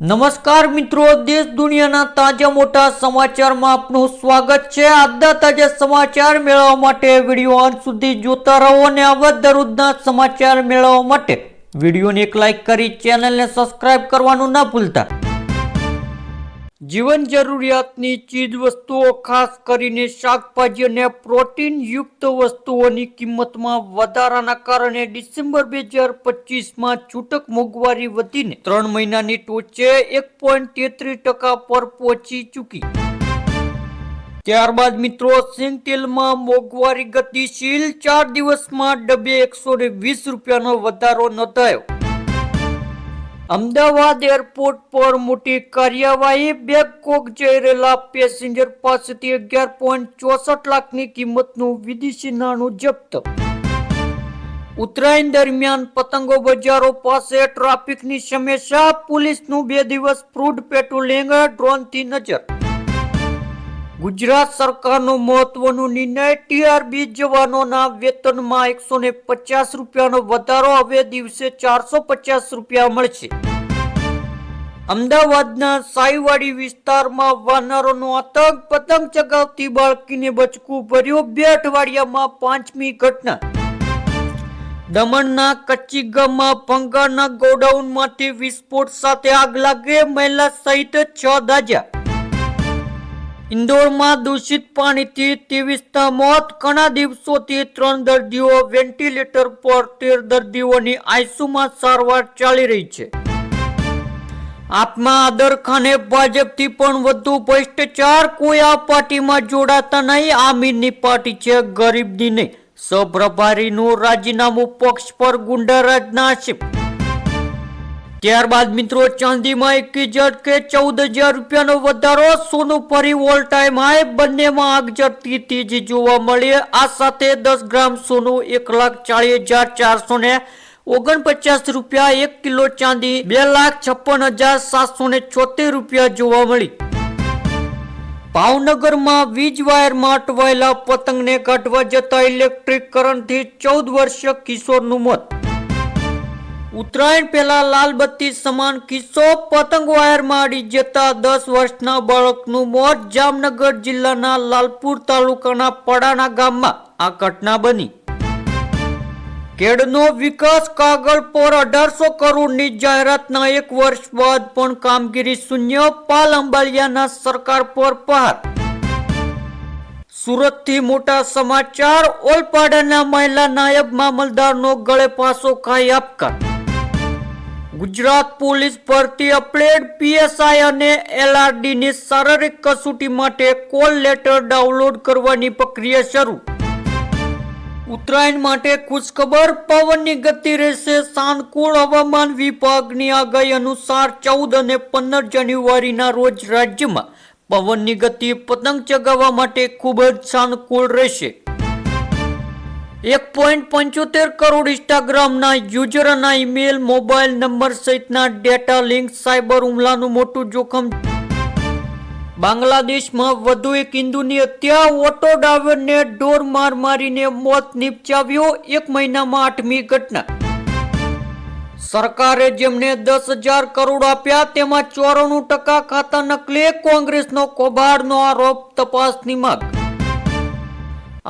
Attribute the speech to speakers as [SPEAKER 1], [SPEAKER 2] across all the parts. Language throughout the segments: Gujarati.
[SPEAKER 1] નમસ્કાર મિત્રો, દેશ દુનિયાના તાજા મોટા સમાચારમાં આપનું સ્વાગત છે. આજના તાજા સમાચાર મેળવવા માટે વીડિયો અંત સુધી જોતા રહો અને આવા દરરોજના સમાચાર મેળવવા માટે વિડીયોને એક લાઇક કરી ચેનલને સબસ્ક્રાઇબ કરવાનું ના ભૂલતા. જીવન જરૂરિયાતની ચીજ વસ્તુઓ ખાસ કરીને શાકભાજી અને પ્રોટીન યુક્ત વસ્તુઓની કિંમતમાં વધારાના કારણે ડિસેમ્બર બે હજાર પચીસમાં છૂટક મોંઘવારી વધીને ત્રણ મહિનાની ટોચે એક પોઈન્ટ તેત્રીસ ટકા પર પહોંચી ચૂકી. ત્યારબાદ મિત્રો સિંગ તેલમાં મોંઘવારી ગતિશીલ ચાર દિવસમાં ડબે એકસો વીસ રૂપિયાનો વધારો નોંધાયો. અમદાવાદ એરપોર્ટ પર મોટી કાર્યવાહી, બેંગકોક જઈ રહેલા પેસેન્જર પાસેથી અગિયાર પોઈન્ટ ચોસઠ લાખની કિંમતનું વિદેશી નાણું જપ્ત. ઉત્તરાયણ દરમિયાન પતંગો બજારો પાસે ટ્રાફિકની સમસ્યા, પોલીસનું બે દિવસ ફ્રૂડ પેટ્રોલિંગ, ડ્રોનથી નજર. ગુજરાત સરકારનો મહત્વનો નિર્ણય, ટીઆરબી જવાનોના વેતનમાં એકસો ને પચાસ રૂપિયાનો વધારો, હવે દિવસે ચારસો પચાસ રૂપિયા મળશે. અમદાવાદના સાઈવાડી વિસ્તારમાં વાનરોનો આતંક પતંગ ચગાવતી બાળકીને બચકું ભર્યું બે અઠવાડિયામાં પાંચમી ઘટના. દમણના કચ્છી ગામમાં ભંગારના ગોડાઉનમાંથી વિસ્ફોટ સાથે આગ લાગે મહિલા સહિત છ દાજા ઇન્દોરમાં દૂષિત પાણીથી ત્રેવીસના મોત, ઘણા દિવસોથી ત્રણ દર્દીઓ વેન્ટિલેટર પર તેર દર્દીઓની આઈસીયુમાં સારવાર ચાલી રહી છે. આપમાં આદર ખાને ભાજપથી પણ વધુ ભ્રષ્ટાચાર કોઈ આ પાર્ટીમાં જોડાતા નહીં. આમીરની પાર્ટી છે ગરીબની નહીં સહપ્રભારીનું રાજીનામું પક્ષ પર ગુંડારાજના આક્ષેપ ત્યારબાદ મિત્રો ચાંદીમાં એક કે ચૌદ હજાર રૂપિયાનો વધારો, સોનું ફરી ઓલ ટાઈમ હાઈ બંનેમાં આગ ઝડપી તેજી જોવા મળી. આ સાથે દસ ગ્રામ સોનું એક લાખ ચાલીસ હજાર ચારસો ને ઓગણપચાસ રૂપિયા એક કિલો ચાંદી, બે લાખ છપ્પન હજાર સાતસો ને છોતેર રૂપિયા જોવા મળી. ભાવનગરમાં વીજ વાયરમાં અટવાયેલા પતંગને કાઢવા જતા ઇલેક્ટ્રિક કરંટથી ચૌદ વર્ષીય કિશોરનું મોત. ઉત્તરાયણ પહેલા લાલબત્તી સમાન કિસ્સો પતંગ વાયરમાં અડી જતા દસ વર્ષના બાળકનું મોત જામનગર જિલ્લાના લાલપુર તાલુકાના પડાણા ગામમાં આ ઘટના બની. કેડનો વિકાસ કાગળ પર અઢારસો કરોડની જાહેરાતના એક વર્ષ બાદ પણ કામગીરી શૂન્ય, પાલ અંબાલિયાના સરકાર પર પહાર સુરતથી મોટા સમાચાર, ઓલપાડાના મહિલા નાયબ મામલદારનો ગળે પાસો ખાઈ આપઘાત. ગુજરાત પોલીસ ભરતી અપડેટ, પીએસઆઈ અને એલઆરડીની શારીરિક કસોટી માટે કોલ લેટર ડાઉનલોડ કરવાની પ્રક્રિયા શરૂ. ઉત્તરાયણ માટે ખુશખબર પવનની ગતિ રહેશે. સાનુકૂળ હવામાન વિભાગની આગાહી અનુસાર ચૌદ અને પંદર જાન્યુઆરીના રોજ રાજ્યમાં પવનની ગતિ પતંગ ચગાવવા માટે ખૂબ જ સાનુકૂળ રહેશે. એક પોઈન્ટ પંચોતેર કરોડ ઇન્સ્ટાગ્રામના યુઝરના ઈમેલ, મોબાઈલ નંબર સહિતના ડેટા લિંક, સાયબર હુમલાનું મોટું જોખમ બાંગ્લાદેશમાં વધુ એક હિન્દુની હત્યા, ઓટો ડ્રાઈવરને ડોર માર મારીને મોત નિપજાવ્યો એક મહિનામાં આઠમી ઘટના. સરકારે જેમને દસ હજાર કરોડ આપ્યા તેમાં ચોરાણું ટકા ખાતા નકલી કોંગ્રેસનો કૌભાંડનો આરોપ તપાસની માંગ.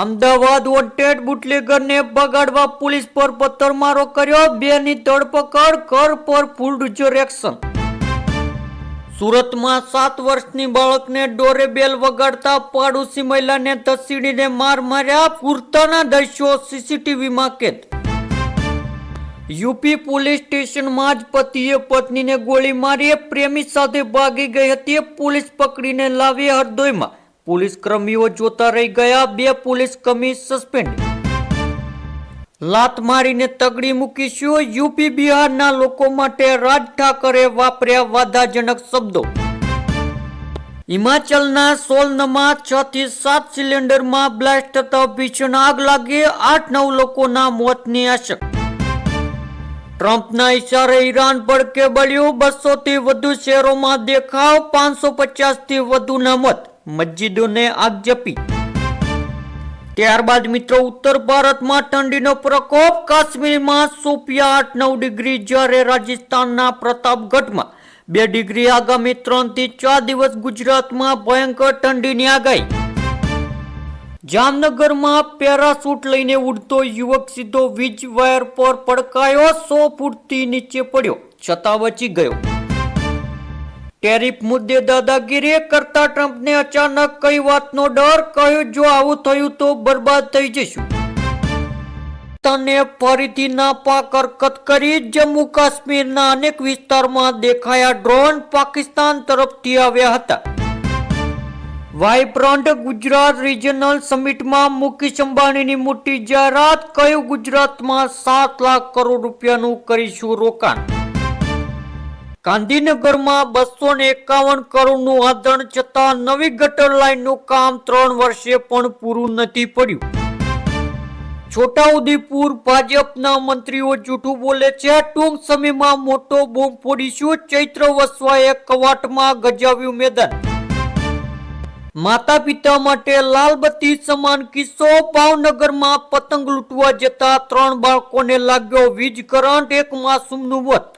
[SPEAKER 1] અમદાવાદ વોન્ટેડ બુટલેગરને બગાડવા પોલીસ પર પથ્થરમારો કર્યો, બેની ધરપકડ કર પર ફૂલ એક્શન. સુરતમાં સાત વર્ષની બાળકને ડોરે બેલ વગાડતા પાડોશી મહિલાને ધસીડીને માર માર્યા પૂરતાના દ્રશ્યો સીસીટીવીમાં કેદ. યુપી પોલીસ સ્ટેશનમાં જ પતિએ પત્નીને ગોળી મારી, પ્રેમી સાથે ભાગી ગઈ હતી, પોલીસ પકડીને લાવી હરદોઈમાં. પોલીસ કર્મીઓ જોતા રહી ગયા, બે પોલીસ કર્મી સસ્પેન્ડ. લાત મારીને તગડી મૂકીશું યુપી બિહારના લોકો માટે રાજ ઠાકરે વાપર્યા વાધાજનક શબ્દો. હિમાચલના સોલનમાં છ થી સાત સિલિન્ડરમાં બ્લાસ્ટ થતા ભીષણ આગ લાગી, આઠ નવ લોકોના મોતની આશક. ટ્રમ્પના ઇશારે ઈરાન ભડકે બળ્યું બસો થી વધુ શહેરોમાં દેખાવ, પાંચસો પચાસથી વધુના મોત. મસ્જિદોને આગ જપી ત્યારબાદ મિત્રો, ઉત્તર ભારતમાં ઠંડીનો પ્રકોપ, કાશ્મીરમાં સોપિયા આઠ નવ ડિગ્રી જ્યારે રાજસ્થાનના પ્રતાપગઢમાં બે ડિગ્રી આગામી ત્રણથી ચાર દિવસ ગુજરાતમાં ભયંકર ઠંડીની આગાહી. જામનગરમાં પેરાશૂટ લઈને ઉડતો યુવક સીધો વીજ વાયર પર પડકાયો, સો ફૂટથી નીચે પડ્યો, છતાં બચી ગયો. ટેરિફ મુદ્દે દાદાગીરી કરતા ટ્રમ્પને અચાનક કઈ વાતનો ડર? કહ્યો, જો આવું થયું તો બરબાદ થઈ જશું તને ફરીથી નાપા હરકત કરી જમ્મુ કાશ્મીરના અનેક વિસ્તારમાં દેખાયા ડ્રોન પાકિસ્તાન તરફથી આવ્યા હતા. વાઇબ્રન્ટ ગુજરાત રિજનલ સમિટમાં મુકેશ અંબાણીની મોટી જાહેરાત કયું ગુજરાતમાં સાત લાખ કરોડ રૂપિયાનું કરીશું રોકાણ. ગાંધીનગરમાં બસો ને એકાવન કરોડનું આદરણ છતાં નવી ગટર લાઇનનું કામ ત્રણ વર્ષે પણ પૂરું નથી પડ્યું. છોટાઉદેપુર ભાજપના મંત્રીઓ જૂઠું બોલે છે ટૂંક સમયમાં મોટો બોમ્બ ફોડીશું. ચૈત્ર વસવાએ કવાટમાં ગજાવ્યું મેદાન. માતા પિતા માટે લાલબત્તી સમાન કિસ્સો. ભાવનગરમાં પતંગ લૂંટવા જતા ત્રણ બાળકોને લાગ્યો વીજ કરંટ એક માસૂમનું મોત